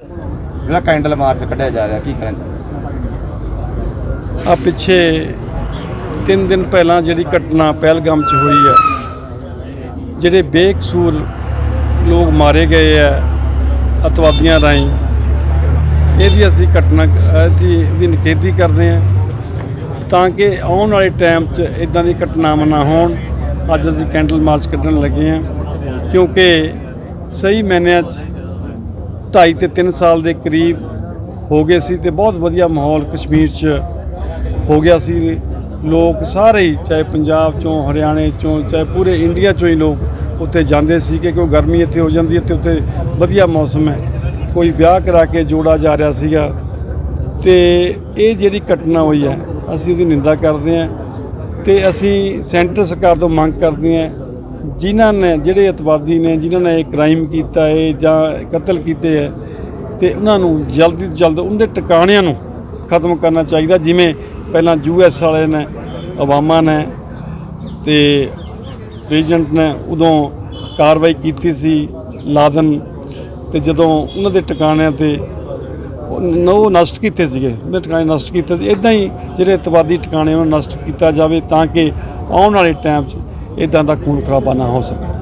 ਜਿਹੜਾ candle March ਕੱਢਿਆ ਜਾ ਰਿਹਾ, ਕੀ ਕਰਨ ਆ ਪਿੱਛੇ 3 ਦਿਨ ਪਹਿਲਾਂ ਜਿਹੜੀ ਘਟਨਾ ਪਹਿਲਗਾਮ 'ਚ ਹੋਈ ਹੈ ਜਿਹੜੇ ਬੇਕਸੂਰ ਲੋਕ ਮਾਰੇ ਗਏ ਆ, ਅਤਵਾਦੀਆਂ ਰਾਹੀਂ, ਇਹਦੀ ਅਸੀਂ ਘਟਨਾ, ਅਸੀਂ ਇਹਦੀ ਨਿਖੇਧੀ ਕਰਦੇ ਆ ਤਾਂ ਕਿ ਆਉਣ ਵਾਲੇ ਟਾਈਮ 'ਚ ਇਦਾਂ ਦੀ ਘਟਨਾਵਾਂ ਨਾ ਹੋਣ। ਅੱਜ ਅਸੀਂ ਕੈਂਡਲ ਮਾਰਚ ਕੱਢਣ ਲੱਗੇ ਆ ਕਿਉਂਕਿ ਸਹੀ ਮੈਨਿਆਂ 'ਚ ਢਾਈ ਤੇ 3 ਸਾਲ ਦੇ ਕਰੀਬ ਹੋ ਗਏ ਸੀ ਤੇ ਬਹੁਤ ਵਧੀਆ ਮਾਹੌਲ ਕਸ਼ਮੀਰ 'ਚ ਹੋ ਗਿਆ ਸੀ। ਲੋਕ ਸਾਰੇ ਹੀ, ਚਾਹੇ ਪੰਜਾਬ ਚੋਂ, ਹਰਿਆਣੇ ਚੋਂ, ਚਾਹੇ ਪੂਰੇ ਇੰਡੀਆ ਚੋਂ ਹੀ ਲੋਕ ਉੱਥੇ ਜਾਂਦੇ ਸੀ ਕਿ ਕਿਉਂ ਗਰਮੀ ਇੱਥੇ ਹੋ ਜਾਂਦੀ ਹੈ ਤੇ ਉੱਥੇ ਵਧੀਆ ਮੌਸਮ ਹੈ। ਕੋਈ ਵਿਆਹ ਕਰਾ ਕੇ ਜੋੜਾ ਜਾ ਰਿਹਾ ਸੀਗਾ ਤੇ ਇਹ ਜਿਹੜੀ ਘਟਨਾ ਹੋਈ ਹੈ, ਅਸੀਂ ਇਹਦੀ ਨਿੰਦਾ ਕਰਦੇ ਹਾਂ ਤੇ ਅਸੀਂ ਸੈਂਟਰ ਸਰਕਾਰ ਤੋਂ ਮੰਗ ਕਰਦੇ ਹਾਂ ਜਿਨ੍ਹਾਂ ਨੇ, ਜਿਹੜੇ ਅਤਵਾਦੀ ਨੇ, ਜਿਨ੍ਹਾਂ ਨੇ ਇਹ ਕ੍ਰਾਈਮ ਕੀਤਾ ਹੈ ਜਾਂ ਕਤਲ ਕੀਤੇ ਹੈ, ਤੇ ਉਹਨਾਂ ਨੂੰ ਜਲਦੀ ਤੋਂ ਜਲਦ ਉਹਨਾਂ ਦੇ ਟਿਕਾਣਿਆਂ ਨੂੰ ਖਤਮ ਕਰਨਾ ਚਾਹੀਦਾ, ਜਿਵੇਂ ਪਹਿਲਾਂ ਯੂਐਸ ਵਾਲੇ ਨੇ, ਓਬਾਮਾ ਨੇ ਤੇ ਪ੍ਰੈਜ਼ੀਡੈਂਟ ਨੇ ਉਦੋਂ ਕਾਰਵਾਈ ਕੀਤੀ ਸੀ ਲਾਦਨ, ਤੇ ਜਦੋਂ ਉਹਨਾਂ ਦੇ ਟਿਕਾਣਿਆਂ ਤੇ ਉਹ ਨਸ਼ਟ ਕੀਤੇ ਸੀਗੇ, ਉਹਦੇ ਟਿਕਾਣੇ ਨਸ਼ਟ ਕੀਤੇ ਸੀ ਇਦਾਂ ਹੀ ਜਿਹੜੇ ਅਤਵਾਦੀ ਟਿਕਾਣੇ ਉਹਨਾਂ ਨੂੰ ਨਸ਼ਟ ਕੀਤਾ ਜਾਵੇ ਤਾਂ ਕਿ ਆਉਣ ਵਾਲੇ ਟਾਈਮ 'ਚ ਇਦਾਂ ਦਾ ਖੂਨ ਖਰਾਬਾ ਨਾ ਹੋ ਸਕੇ।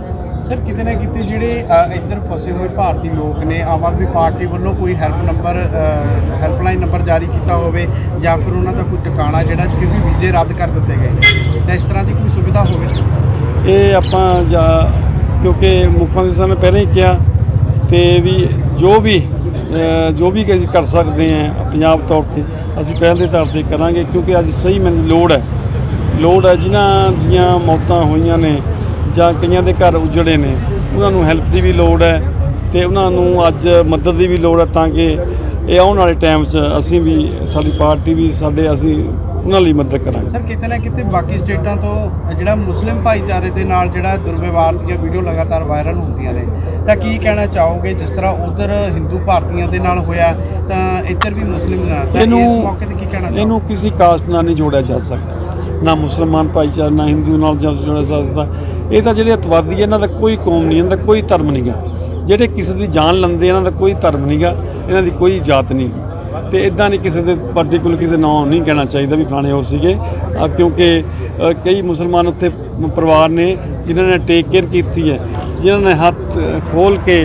ਸਰ ਕਿਤੇ ਨਾ ਕਿਤੇ ਜਿਹੜੇ ਇੱਧਰ ਫਸੇ ਹੋਏ ਭਾਰਤੀ ਲੋਕ ਨੇ ਆਮ ਆਦਮੀ ਪਾਰਟੀ ਵੱਲੋਂ ਕੋਈ ਹੈਲਪ ਨੰਬਰ ਹੈਲਪਲਾਈਨ ਨੰਬਰ ਜਾਰੀ ਕੀਤਾ ਹੋਵੇ ਜਾਂ ਫਿਰ ਉਹਨਾਂ ਦਾ ਕੋਈ ਟਿਕਾਣਾ ਜਿਹੜਾ ਕਿਉਂਕਿ ਵੀਜ਼ੇ ਰੱਦ ਕਰ ਦਿੱਤੇ ਗਏ ਨੇ। ਤਾਂ ਇਸ ਤਰ੍ਹਾਂ ਦੀ ਕੋਈ ਸੁਵਿਧਾ ਹੋਵੇ? ਇਹ ਆਪਾਂ ਜਾਂ ਕਿਉਂਕਿ ਮੁੱਖ ਮੰਤਰੀ ਸਾਹਿਬ ਨੇ ਪਹਿਲਾਂ ਹੀ ਕਿਹਾ ਤੇ ਵੀ ਜੋ ਵੀ ਜੋ ਵੀ ਅਸੀਂ ਕਰ ਸਕਦੇ ਹਾਂ ਪੰਜਾਬ ਤੌਰ ਤੇ ਅਸੀਂ ਪਹਿਲ ਦੇ ਤੌਰ ਤੇ ਕਰਾਂਗੇ ਕਿਉਂਕਿ ਅੱਜ ਸਹੀ ਮੈਨੂੰ ਲੋੜ ਹੈ। ਲੋੜ ਹੈ ਜਿਨ੍ਹਾਂ ਦੀਆਂ ਮੌਤਾਂ ਹੋਈਆਂ ਨੇ ਜਾਂ ਕਈਆਂ ਦੇ ਘਰ ਉਜੜੇ ਨੇ ਉਹਨਾਂ ਨੂੰ ਹੈਲਪ ਦੀ ਵੀ ਲੋੜ ਹੈ ਤੇ ਉਹਨਾਂ ਨੂੰ ਅੱਜ ਮਦਦ ਦੀ ਵੀ ਲੋੜ ਹੈ ਤਾਂ ਕਿ ਇਹ ਆਉਣ ਵਾਲੇ ਟਾਈਮ 'ਚ ਅਸੀਂ ਵੀ ਸਾਡੀ ਪਾਰਟੀ ਵੀ ਸਾਡੇ ਅਸੀਂ ਉਹਨਾਂ ਲਈ ਮਦਦ ਕਰਾਂਗੇ। ਸਰ ਕਿਤੇ ਨਾ ਕਿਤੇ ਬਾਕੀ ਸਟੇਟਾਂ ਤੋਂ ਜਿਹੜਾ ਮੁਸਲਿਮ ਭਾਈਚਾਰੇ ਦੇ ਨਾਲ ਜਿਹੜਾ ਦੁਰਵਿਵਹਾਰ ਦੀਆਂ ਵੀਡੀਓ ਲਗਾਤਾਰ ਵਾਇਰਲ ਹੁੰਦੀਆਂ ਨੇ ਤਾਂ ਕੀ ਕਹਿਣਾ ਚਾਹੋਗੇ? ਜਿਸ ਤਰ੍ਹਾਂ ਉਧਰ ਹਿੰਦੂ ਭਾਰਤੀਆਂ ਦੇ ਨਾਲ ਹੋਇਆ ਤਾਂ ਇੱਧਰ ਵੀ ਮੁਸਲਿਮ ਨਾਲ ਤਾਂ ਇਹਨੂੰ ਇਸ ਮੌਕੇ ਤੇ ਕੀ ਕਹਿਣਾ ਇਹਨੂੰ ਕਿਸੇ ਕਾਸਟ ਨਾਲ ਨਹੀਂ ਜੋੜਿਆ ਜਾ ਸਕਦਾ। ਨਾ ਮੁਸਲਮਾਨ ਭਾਈਚਾਰਾ ਨਾ ਹਿੰਦੂ ਨਾਲ ਜਾਂ ਜੋੜਿਆ ਜਾ ਸਕਦਾ ਇਹ ਤਾਂ ਜਿਹੜੇ ਅਤਵਾਦੀ ਹੈ, ਇਹਨਾਂ ਦਾ ਕੋਈ ਕੌਮ ਨਹੀਂ ਇਹਨਾਂ ਦਾ ਕੋਈ ਧਰਮ ਨਹੀਂਗਾ ਜਿਹੜੇ ਕਿਸੇ ਦੀ ਜਾਨ ਲੈਂਦੇ ਇਹਨਾਂ ਦਾ ਕੋਈ ਧਰਮ ਨਹੀਂਗਾ ਇਹਨਾਂ ਦੀ ਕੋਈ ਜਾਤ ਨਹੀਂ ਤੇ ਇਦਾਂ ਨਹੀਂ ਕਿਸੇ ਦੇ ਪਾਰਟਿਕੂਲਰ ਕਿਸੇ ਨਾਂ ਨਹੀਂ ਕਹਿਣਾ ਚਾਹੀਦਾ ਵੀ ਫਲਾਣੇ ਹੋਰ ਸੀਗੇ। ਕਿਉਂਕਿ ਕਈ ਮੁਸਲਮਾਨ ਉੱਥੇ ਪਰਿਵਾਰ ਨੇ ਜਿਨ੍ਹਾਂ ਨੇ ਟੇਕ ਕੇਅਰ ਕੀਤੀ ਹੈ ਜਿਨ੍ਹਾਂ ਨੇ ਹੱਥ ਖੋਲ ਕੇ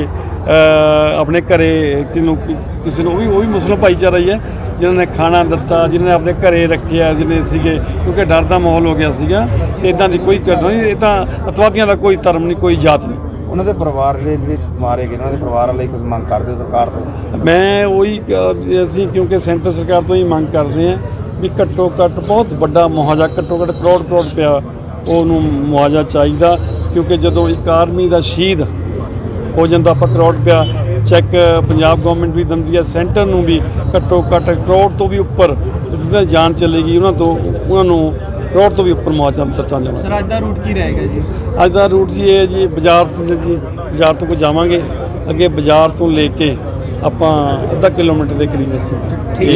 ਆਪਣੇ ਘਰੇ ਕਿਨੂੰ ਕਿਸੇ ਨੂੰ ਉਹ ਵੀ ਉਹ ਵੀ ਮੁਸਲਮ ਭਾਈਚਾਰਾ ਹੀ ਹੈ ਜਿਨ੍ਹਾਂ ਨੇ ਖਾਣਾ ਦਿੱਤਾ ਜਿਨ੍ਹਾਂ ਨੇ ਆਪਣੇ ਘਰੇ ਰੱਖਿਆ ਜਿਹਨੇ ਸੀਗੇ ਕਿਉਂਕਿ ਡਰ ਦਾ ਮਾਹੌਲ ਹੋ ਗਿਆ ਸੀਗਾ ਤੇ ਇਦਾਂ ਦੀ ਕੋਈ ਘਟਨਾ ਨਹੀਂ ਇਹ ਤਾਂ ਅਤਵਾਦੀਆਂ ਦਾ ਕੋਈ ਧਰਮ ਨਹੀਂ ਕੋਈ ਜਾਤ ਨਹੀਂ। ਉਹਨਾਂ ਦੇ ਪਰਿਵਾਰ ਦੇ ਜਿਹੜੇ ਮਾਰੇ ਗਏ ਉਹਨਾਂ ਦੇ ਪਰਿਵਾਰ ਲਈ ਕੁਝ ਮੰਗ ਕਰਦੇ ਸਰਕਾਰ ਤੋਂ? ਮੈਂ ਉਹੀ ਅਸੀਂ ਕਿਉਂਕਿ ਸੈਂਟਰ ਸਰਕਾਰ ਤੋਂ ਹੀ ਮੰਗ ਕਰਦੇ ਹਾਂ ਵੀ ਘੱਟੋ ਘੱਟ ਬਹੁਤ ਵੱਡਾ ਮੁਆਵਜ਼ਾ ਘੱਟੋ ਘੱਟ ਕਰੋੜ ਕਰੋੜ ਰੁਪਇਆ ਉਹਨੂੰ ਮੁਆਵਜ਼ਾ ਚਾਹੀਦਾ ਕਿਉਂਕਿ ਜਦੋਂ ਇੱਕ ਆਰਮੀ ਦਾ ਸ਼ਹੀਦ ਹੋ ਜਾਂਦਾ ਆਪਾਂ ਕਰੋੜ ਰੁਪਇਆ ਚੈੱਕ ਪੰਜਾਬ ਗਵਰਨਮੈਂਟ ਵੀ ਦਿੰਦੀ ਹੈ ਸੈਂਟਰ ਨੂੰ ਵੀ ਘੱਟੋ ਘੱਟ ਕਰੋੜ ਤੋਂ ਵੀ ਉੱਪਰ ਜਿਹਦਾ ਜਾਨ ਚਲੇਗੀ ਉਹਨਾਂ ਤੋਂ ਉਹਨਾਂ ਨੂੰ ਕਰੋੜ ਤੋਂ ਵੀ ਉੱਪਰ ਮੁਆਵਜ਼ਾ ਦਿੱਤਾ ਜਾਣਾ ਸਰ ਅੱਜ ਦਾ ਰੂਟ ਕੀ ਰਹੇਗਾ ਜੀ? ਅੱਜ ਦਾ ਰੂਟ ਜੀ ਇਹ ਹੈ ਜੀ ਬਾਜ਼ਾਰ ਤੋਂ ਜੀ ਬਾਜ਼ਾਰ ਤੋਂ ਕੋ ਜਾਵਾਂਗੇ ਅੱਗੇ ਬਾਜ਼ਾਰ ਤੋਂ ਲੈ ਕੇ ਆਪਾਂ ਅੱਧਾ ਕਿਲੋਮੀਟਰ ਦੇ ਕਰੀਬ ਅਸੀਂ